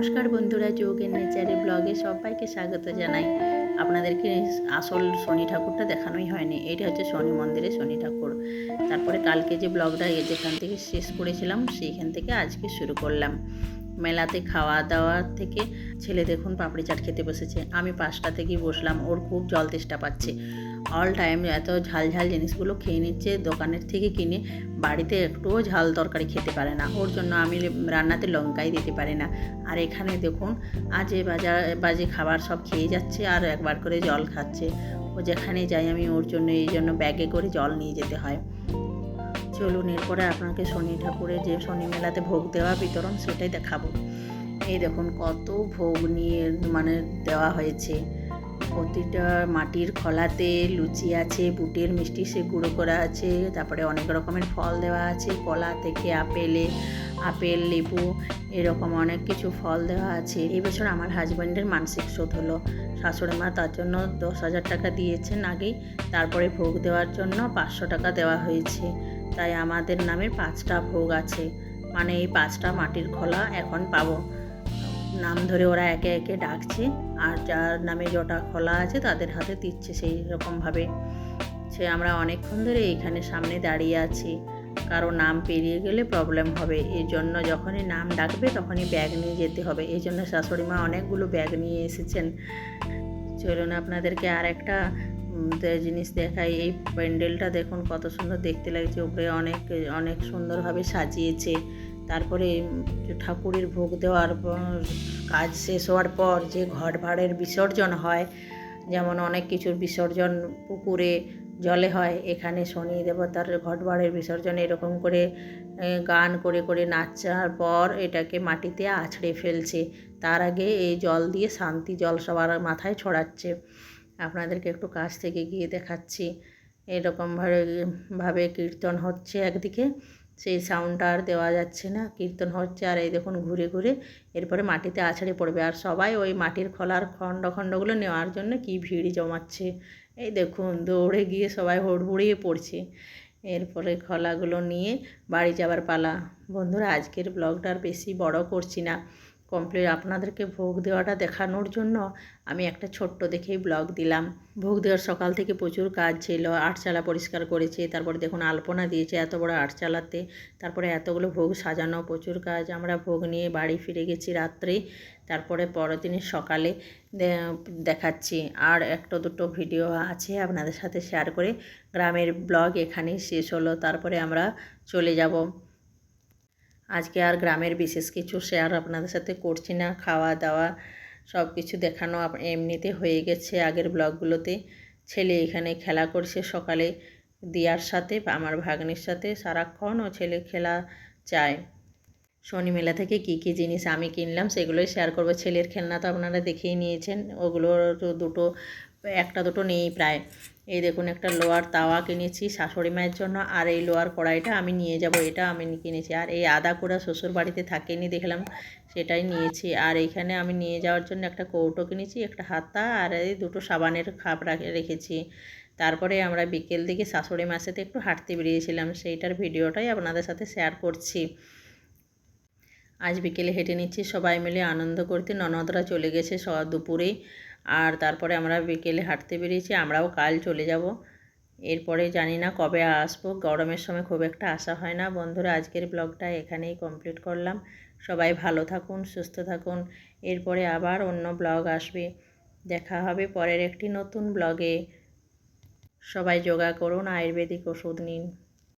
নমস্কার বন্ধুরা, যোগের নেচারের ব্লগে সবাইকে স্বাগত জানাই। আপনাদেরকে আসল শনি ঠাকুরটা দেখানোই হয়নি, এটা হচ্ছে শনি মন্দিরে শনি ঠাকুর। তারপরে কালকে যে ব্লগটা যেখান থেকে শেষ করেছিলাম, সেইখান থেকে আজকে শুরু করলাম। মেলাতে খাওয়া দাওয়া থেকে ছেলে দেখুন পাপড়ি চাট খেতে বসেছে। আমি পাঁচটা থেকেই বসলাম, ওর খুব জল তেষ্টা পাচ্ছে। অল টাইম এত ঝাল ঝাল জিনিসগুলো খেয়ে নিচ্ছে, দোকানের থেকে কিনে বাড়িতে একটুও ঝাল তরকারি খেতে পারে না। ওর জন্য আমি রান্নাতে লঙ্কাই দিতে পারি না। আর এখানে দেখুন, আজে বাজার বাজে খাবার সব খেয়ে যাচ্ছে আর একবার করে জল খাচ্ছে। ও যেখানে যাই আমি ওর জন্য, এই জন্য ব্যাগে করে জল নিয়ে যেতে হয়। চলুন, এরপরে আপনাকে শনি ঠাকুরের যে শনি মেলাতে ভোগ দেওয়া বিতরণ সেটাই দেখাবো। এই দেখুন, কত ভোগ নিয়ে মানে দেওয়া হয়েছে। প্রতিটা মাটির খলাতে লুচি আছে, বুটের মিষ্টি সে গুঁড়ো করা আছে, তারপরে অনেক রকমের ফল দেওয়া আছে, কলা থেকে আপেলে, আপেল, লেবু, এরকম অনেক কিছু ফল দেওয়া আছে। এই বছর আমার হাজব্যান্ডের মানসিক শোধ হলো। শাশুড়ি মা তার জন্য দশ হাজার টাকা দিয়েছেন আগেই, তারপরে ভোগ দেওয়ার জন্য পাঁচশো টাকা দেওয়া হয়েছে। তাই আমাদের নামে পাঁচটা ভোগ আছে। মানে এই পাঁচটা মাটির খোলা এখন পাবো। নাম ধরে ওরা একে একে ডাকছে, আর যার নামে জটা খোলা আছে তাদের হাতে দিচ্ছে সেই রকমভাবে। সে আমরা অনেকক্ষণ ধরে এখানে সামনে দাঁড়িয়ে আছি। কারও নাম পেরিয়ে গেলে প্রবলেম হবে। এই জন্য যখনই নাম ডাকবে তখনই ব্যাগ নিয়ে যেতে হবে। এই জন্য শাশুড়ি মা অনেকগুলো ব্যাগ নিয়ে এসেছেন। চলুন আপনাদেরকে আর একটা জিনিস দেখাই এই প্যান্ডেলটা দেখুন কত সুন্দর দেখতে লাগছে। উপরে অনেক অনেক সুন্দরভাবে সাজিয়েছে। তারপরে ঠাকুরের ভোগ দেওয়ার কাজ শেষ হওয়ার পর যে ঘট ভাড়ের বিসর্জন হয়, যেমন অনেক কিছুর বিসর্জন পুকুরে জলে হয়, এখানে শনি দেবতার ঘট ভাড়ের বিসর্জন এরকম করে গান করে করে নাচার পর এটাকে মাটিতে আছড়ে ফেলছে। তার আগে এই জল দিয়ে শান্তি জল সবার মাথায় ছড়াচ্ছে। আপনাদেরকে একটু কাছ থেকে গিয়ে দেখাচ্ছি। এরকমভাবে, ভাবে কীর্তন হচ্ছে একদিকে, সেই সাউন্ডটা আর দেওয়া যাচ্ছে না, কীর্তন হচ্ছে আর এই দেখুন ঘুরে ঘুরে, এরপরে মাটিতে আছড়ে পড়বে। আর সবাই ওই মাটির খোলার খণ্ড খণ্ডগুলো নেওয়ার জন্য কি ভিড় জমাচ্ছে। এই দেখুন, দৌড়ে গিয়ে সবাই হুড়বুড়িয়ে পড়ছে। এরপরে খোলাগুলো নিয়ে বাড়ি যাবার পালা। বন্ধুরা, আজকের ব্লগটা আর বেশি বড় করছি না। কমপ্লিট আপনাদেরকে ভোগ দেওয়াটা দেখানোর জন্য আমি একটা ছোট্ট দেখেই ব্লগ দিলাম। ভোগ দেওয়ার সকাল থেকে প্রচুর কাজ ছিল, আটচালা পরিষ্কার করেছে, তারপরে দেখুন আলপনা দিয়েছে এত বড় আটচালাতে, তারপরে এতগুলো ভোগ সাজানো, প্রচুর কাজ, আমরা ভোগ নিয়ে বাড়ি ফিরে গেছি রাত্রে, তারপরে পরের দিনের সকালে দেখাচ্ছি। আর একটা দুটো ভিডিও আছে আপনাদের সাথে শেয়ার করে, গ্রামের ব্লগ এখানেই শেষ হলো, তারপরে আমরা চলে যাব। আজকে আর গ্রামের বিশেষ কিছু শেয়ার আপনাদের সাথে করছি না। খাওয়া দাওয়া সব কিছু দেখানো এমনিতে হয়ে গেছে আগের ব্লগগুলোতে ছেলে এখানে খেলা করছে সকালে দিয়ার সাথে, আমার ভাগ্নির সাথে। সারাক্ষণ ও ছেলে খেলা চায়। শনি মেলা থেকে কী কী জিনিস আমি কিনলাম সেগুলোই শেয়ার করব। ছেলের খেলনা তো আপনারা দেখেই নিয়েছেন। ওগুলোর দুটো, একটা দুটো নেই প্রায়। এই দেখুন একটা লোয়ার তাওয়া কিনেছি শাশুড়ি মায়ের জন্য, আর এই লোয়ার কড়াইটা আমি নিয়ে যাব, এটা আমি কিনেছি। আর এই আদা কুড়া শ্বশুর বাড়িতে থাকেনি দেখলাম, সেটাই নিয়েছি। আর এইখানে আমি নিয়ে যাওয়ার জন্য একটা কৌটো কিনেছি, একটা হাতা, আর এই দুটো সাবানের খাপ রেখেছি। তারপরে আমরা বিকেল দিকে শাশুড়ি মার সাথে একটু হাঁটতে বেরিয়েছিলাম, সেইটার ভিডিওটাই আপনাদের সাথে শেয়ার করছি। আজ বিকেলে হেঁটে নিচ্ছি, সবাই মিলে আনন্দ করতে, ননদরা চলে গেছে দুপুরেই আর তারপরে আমরা বিকেলে হাঁটতে বেরিয়েছি, আমরাও কাল চলে যাব। এরপরে জানি না কবে আসব, গরমের সময় খুব একটা আসা হয় না। বন্ধুরা, আজকের ব্লগটা এখানেই কমপ্লিট করলাম। সবাই ভালো থাকুন, সুস্থ থাকুন। এরপরে আবার অন্য ব্লগ আসবে। দেখা হবে পরের একটি নতুন ব্লগে। সবাই যোগা করুন, আয়ুর্বেদিক ওষুধ নিন।